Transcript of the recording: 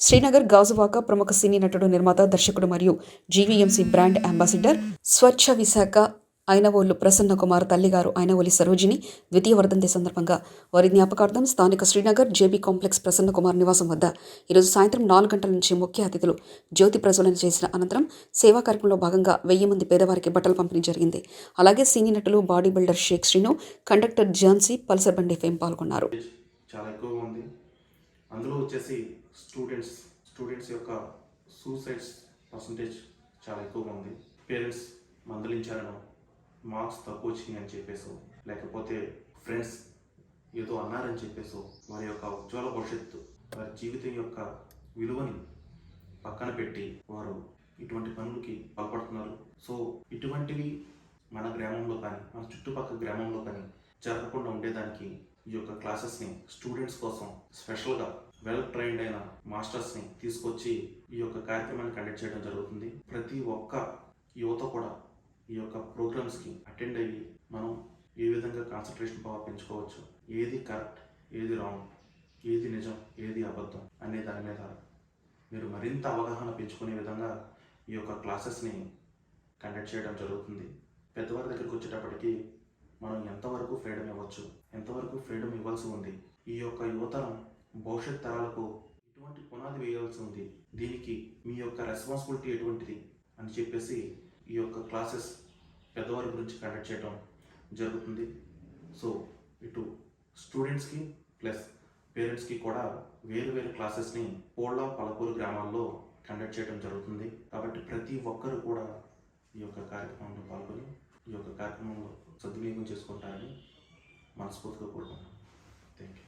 శ్రీనగర్ గాజువాక ప్రముఖ సినీ నటుడు నిర్మాత దర్శకుడు మరియు GVMC brand ambassador Swachh Visakha Ayinavolu Prasanna Kumar తల్లిగారు ఐనవోలి సరోజిని ద్వితీయ వర్ధంతి సందర్భంగా వారి జ్ఞాపకార్థం స్థానిక శ్రీనగర్ జేబీ కాంప్లెక్స్ ప్రసన్న కుమార్ నివాసం వద్ద ఈరోజు సాయంత్రం నాలుగు గంటల నుంచి ముఖ్య అతిథులు జ్యోతి ప్రజ్వలన చేసిన అనంతరం సేవా కార్యక్రమంలో భాగంగా వెయ్యి మంది పేదవారికి బట్టలు పంపిణీ జరిగింది. అలాగే సినీ నటులు body builder Shaik Srinu conductor Jhansi Pulsar Bandi fame పాల్గొన్నారు. చాలా ఎక్కువగా ఉంది. అందులో వచ్చేసి స్టూడెంట్స్ స్టూడెంట్స్ యొక్క సూసైడ్స్ పర్సంటేజ్ చాలా ఎక్కువగా ఉంది. పేరెంట్స్ మందలించారనో మార్క్స్ తక్కువ వచ్చినాయి అని చెప్పేసో లేకపోతే ఫ్రెండ్స్ ఏదో అన్నారని చెప్పేసో వారి యొక్క ఉజ్వల భవిష్యత్తు వారి జీవితం యొక్క విలువని పక్కన పెట్టి వారు ఇటువంటి పనులకి పాల్పడుతున్నారు. సో ఇటువంటివి మన గ్రామంలో కానీ మన చుట్టుపక్కల గ్రామంలో కానీ జరగకుండా ఉండేదానికి ఈ యొక్క క్లాసెస్ని స్టూడెంట్స్ కోసం స్పెషల్గా వెల్ ట్రైన్డ్ అయిన మాస్టర్స్ని తీసుకొచ్చి ఈ యొక్క కార్యక్రమాన్ని కండక్ట్ చేయడం జరుగుతుంది. ప్రతి ఒక్క యువత కూడా ఈ యొక్క ప్రోగ్రామ్స్కి అటెండ్ అయ్యి మనం ఏ విధంగా కాన్సన్ట్రేషన్ పవర్ పెంచుకోవచ్చు ఏది కరెక్ట్ ఏది రాంగ్ ఏది నిజం ఏది అబద్ధం అనే దాని మీద మీరు మరింత అవగాహన పెంచుకునే విధంగా ఈ యొక్క క్లాసెస్ని కండక్ట్ చేయడం జరుగుతుంది. పెద్దవారి దగ్గరికి వచ్చేటప్పటికి మనం ఎంతవరకు ఫ్రీడమ్ ఇవ్వచ్చు ఎంతవరకు ఫ్రీడమ్ ఇవ్వాల్సి ఉంది? ఈ యొక్క యువతరం భవిష్యత్ తరాలకు ఎటువంటి పునాది వేయాల్సి ఉంది? దీనికి మీ యొక్క రెస్పాన్సిబిలిటీ ఎటువంటిది? అని చెప్పేసి ఈ యొక్క క్లాసెస్ పెద్దవారి గురించి కండక్ట్ చేయడం జరుగుతుంది. సో ఇటు స్టూడెంట్స్కి ప్లస్ పేరెంట్స్కి కూడా వేరు వేరు క్లాసెస్ని పోళ్ళ పలకూరు గ్రామాల్లో కండక్ట్ చేయడం జరుగుతుంది. కాబట్టి ప్రతి ఒక్కరు కూడా ఈ యొక్క కార్యక్రమంలో పాల్గొని ఈ యొక్క కార్యక్రమంలో సద్వినియోగం చేసుకుంటారని más por Thank you.